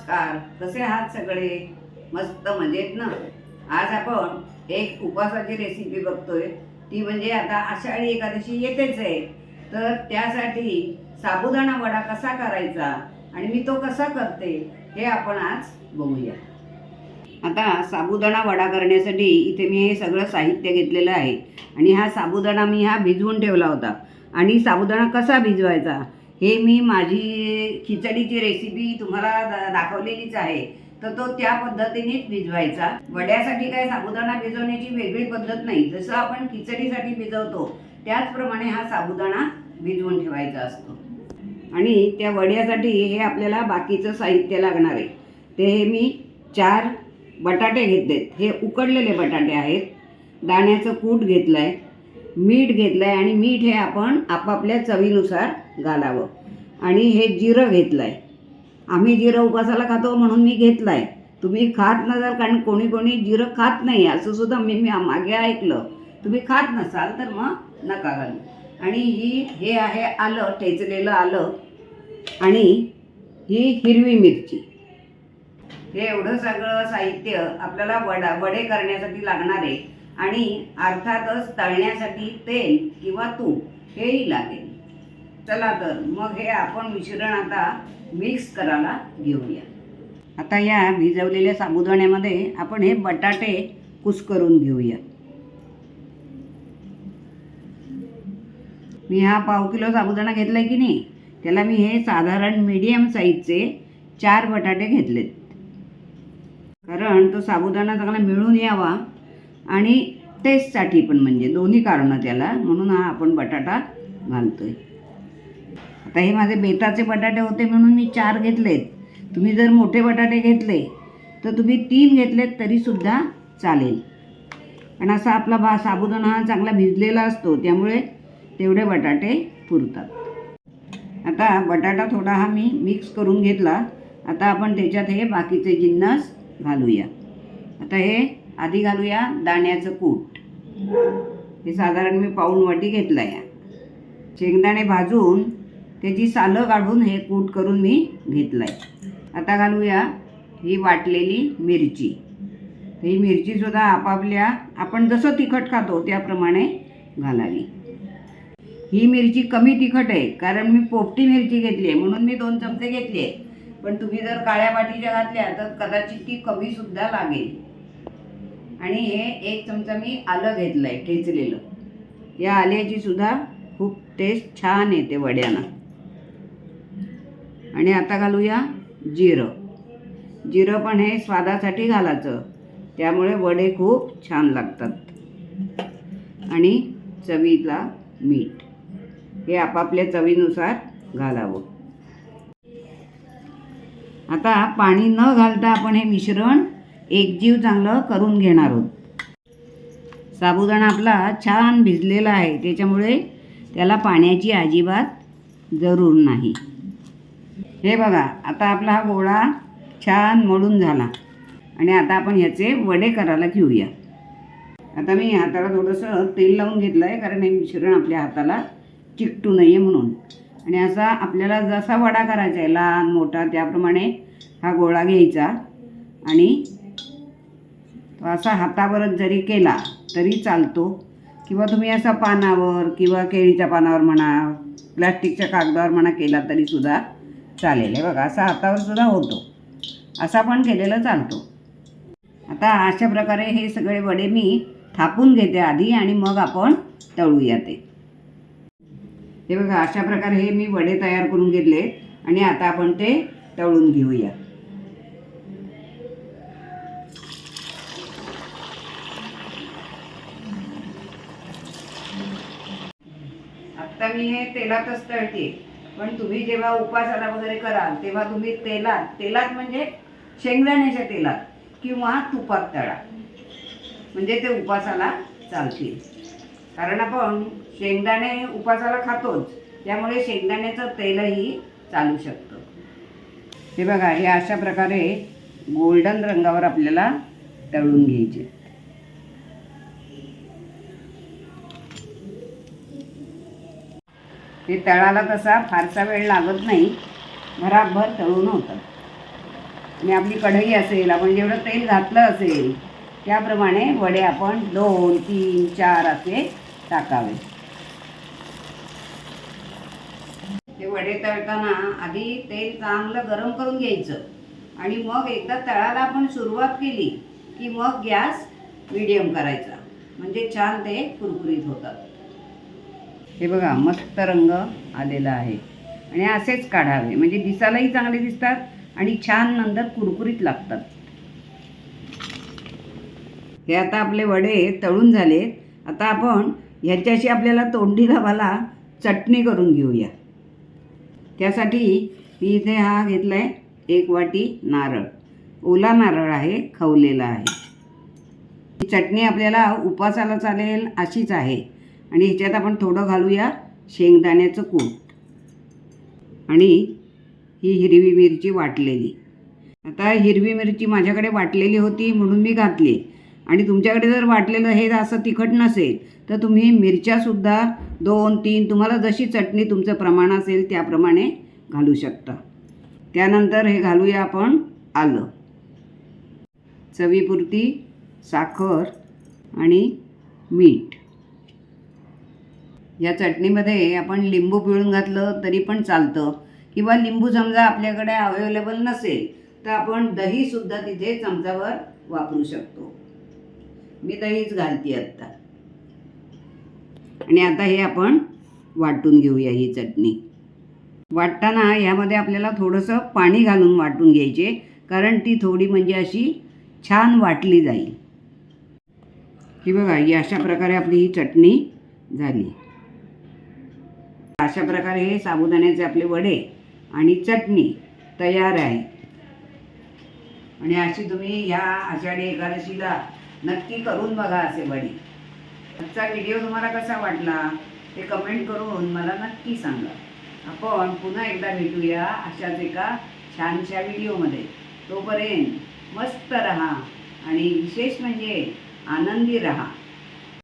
नमस्कार. कसे आहात सगळे? मस्त मजेत ना? आज आपण एक उपवासाची रेसिपी बघतोय. ती म्हणजे आता आषाढी एकादशी येतेच आहे. तर त्यासाठी साबुदाणा वडा कसा करायचा आणि मी तो कसा करते हे आपण आज बघूया. आता साबुदाणा वडा करण्यासाठी इथे मी हे सगळं साहित्य घेतलेलं आहे. आणि हा साबुदाणा मी हा भिजवून ठेवला होता. आणि साबुदाणा कसा भिजवायचा? हे मी माझी खिचडीची रेसिपी तुम्हाला दा- दाखवलेलीच आहे. तर तो त्या पद्धतीनेच भिजवायचा. वड्यासाठी काय साबुदाणा भिजवण्याची वेगळी पद्धत नाही. जसं आपण खिचडीसाठी भिजवतो त्याचप्रमाणे हा साबुदाणा भिजवून ठेवायचा असतो. आणि त्या वड्यासाठी हे आपल्याला बाकीचं साहित्य लागणार आहे. ते हे मी चार बटाटे घेतलेत. हे उकडलेले बटाटे आहेत. दाण्याचं कूट घेतलं आहे मीठ घेतलं आहे आणि मीठ हे आपण आपापल्या चवीनुसार घालावं. आणि हे जिरं घेतलं आहे आम्ही जिरं उपासाला खातो म्हणून मी घेतलं आहे तुम्ही खात नसाल कारण कोणी कोणी जिरं खात नाही असं सुद्धा मी मी मागे ऐकलं. तुम्ही खात नसाल तर मग नका घालू. आणि ही हे आहे आलं ठेचलेलं आलं. आणि ही हिरवी मिरची. हे एवढं सगळं साहित्य आपल्याला वडा वडे करण्यासाठी लागणार आहे. आणि अर्थातच तळण्यासाठी तेल किंवा तूप हेही लागेल. चला तर मग हे आपण मिश्रण आता मिक्स करायला घेऊया. आता या भिजवलेल्या साबुदाण्यामध्ये आपण हे बटाटे कुस्करून घेऊया. मी हा पाव किलो साबुदाणा घेतला आहे की नाही? त्याला मी हे साधारण मीडियम साईजचे चार बटाटे घेतलेत. कारण तो साबुदाणा चांगला मिळून यावा आणि टेस्टसाठी पण म्हणजे दोन्ही कारणं त्याला म्हणून हा आपण बटाटा घालतो आहे आता हे माझे बेताचे बटाटे होते म्हणून मी चार घेतलेत. तुम्ही जर मोठे बटाटे घेतले तर तुम्ही तीन घेतलेत तरीसुद्धा चालेल. आणि असा आपला भा साबुदाणा हा चांगला भिजलेला असतो त्यामुळे तेवढे बटाटे पुरतात. आता बटाटा थोडा हा मी मिक्स करून घेतला. आता आपण त्याच्यात हे बाकीचे जिन्नस घालूया. आता हे आधी घालूया दाण्याचं कूट. हे साधारण मी पाऊण वाटी घेतलं आहे शेंगदाणे भाजून त्याची सालं काढून हे कूट करून मी घेतलं आहे आता घालूया ही वाटलेली मिरची. ही मिरचीसुद्धा आपापल्या आपण जसं तिखट खातो त्याप्रमाणे घालावी. ही मिरची कमी तिखट आहे कारण मी पोपटी मिरची घेतली आहे म्हणून मी दोन चमचे घेतले आहे. पण तुम्ही जर काळ्या वाटीच्या घातल्या तर कदाचित ती कमीसुद्धा लागेल. आणि हे एक चमचा मी आलं घेतलं आहे ठेचलेलं. या आल्याची सुद्धा खूप टेस्ट छान येते वड्यानं आणि आता घालूया जिरं. जिरं पण हे स्वादासाठी घालायचं. त्यामुळे वडे खूप छान लागतात. आणि चवीला मीठ. हे आपापल्या चवीनुसार घालावं. आता पाणी न घालता आपण हे मिश्रण एकजीव चांगलं करून घेणार आहोत. साबुदाणा आपला छान भिजलेला आहे त्याच्यामुळे त्याला पाण्याची अजिबात जरूर नाही. हे बघा आता आपला हा गोळा छान मळून झाला. आणि आता आपण ह्याचे वडे करायला घेऊया. आता मी हाताला थोडंसं तेल लावून घेतलं आहे कारण हे मिश्रण आपल्या हाताला चिकटू नये म्हणून. आणि असा आपल्याला जसा वडा करायचा आहे लहान मोठा त्याप्रमाणे हा गोळा घ्यायचा. आणि तो असा हातावरच जरी केला तरी चालतो. किंवा तुम्ही असा पानावर किंवा केळीच्या पानावर म्हणा प्लॅस्टिकच्या कागदावर म्हणा केला तरीसुद्धा चालेल. आहे बघा असा हातावर सुद्धा होतो. असा पण केलेला चालतो. आता अशा प्रकारे हे सगळे वडे मी थापून घेते आधी आणि मग आपण तळूया ते. हे बघा अशा प्रकारे हे मी वडे तयार करून घेतले आणि आता आपण ते तळून घेऊया. आत्ता मी हे तेलातच तळते पण तुम्ही जेव्हा उपासाला वगैरे कराल तेव्हा तुम्ही तेलात तेलात म्हणजे शेंगदाण्याच्या तेलात किंवा तुपात तळा. म्हणजे ते उपासाला चालतील. कारण आपण शेंगदाणे उपासाला खातोच त्यामुळे शेंगदाण्याचं तेलही चालू शकतं. हे बघा हे अशा प्रकारे गोल्डन रंगावर आपल्याला तळून घ्यायचे. ते तळाला तसा फारसा वेळ लागत नाही. घराभर तळून होतं. आणि आपली कढई असेल आपण जेवढं तेल घातलं असेल त्याप्रमाणे वडे आपण दोन तीन चार असे टाकावे. ते वडे तळताना आधी तेल चांगलं गरम करून घ्यायचं. आणि मग एकदा तळाला आपण सुरुवात केली की मग गॅस मिडियम करायचा. म्हणजे छान ते कुरकुरीत होतात. हे बघा मस्त रंग आलेला आहे. आणि असेच काढावे. म्हणजे दिसायलाही चांगले दिसतात आणि छान नंतर कुरकुरीत लागतात. हे आता आपले वडे तळून झालेत आता आपण ह्याच्याशी आपल्याला तोंडी लावायला चटणी करून घेऊया. त्यासाठी मी इथे हा घेतला आहे एक वाटी नारळ. ओला नारळ आहे खवलेला आहे. ही चटणी आपल्याला उपासाला चालेल अशीच आहे. आणि ह्याच्यात आपण थोडं घालूया शेंगदाण्याचं कूट. आणि ही हिरवी मिरची वाटलेली. आता हिरवी मिरची माझ्याकडे वाटलेली होती म्हणून मी घातली. आणि तुमच्याकडे जर वाटलेलं हे असं तिखट नसेल तर तुम्ही मिरच्यासुद्धा दोन तीन तुम्हाला जशी चटणी तुमचं प्रमाण असेल त्याप्रमाणे घालू शकता. त्यानंतर हे घालूया आपण आलं. चवीपुरती साखर आणि मीठ. या चटणीमध्ये आपण लिंबू पिळून घातलं तरी पण चालतं. किंवा लिंबू समजा आपल्याकडे अवेलेबल नसेल तर आपण दहीसुद्धा तिथे चमचावर वापरू शकतो. मी दहीच घालते आत्ता. आणि आता हे आपण वाटून घेऊया ही चटणी. वाटताना यामध्ये आपल्याला थोडंसं पाणी घालून वाटून घ्यायचे कारण ती थोडी म्हणजे अशी छान वाटली जाईल. ही बघा ही अशा प्रकारे आपली ही चटणी झाली. अशा प्रकारे हे साबुदाण्याचे आपले वडे आणि चटणी तयार आहे. आणि अशी तुम्ही ह्या आषाढी एकादशीला नक्की करून बघा असे वडे. आजचा व्हिडिओ तुम्हाला कसा वाटला ते कमेंट करून मला नक्की सांगा. आपण पुन्हा एकदा भेटूया अशाच एका छानशा व्हिडिओमध्ये तोपर्यंत मस्त रहा आणि विशेष म्हणजे आनंदी रहा.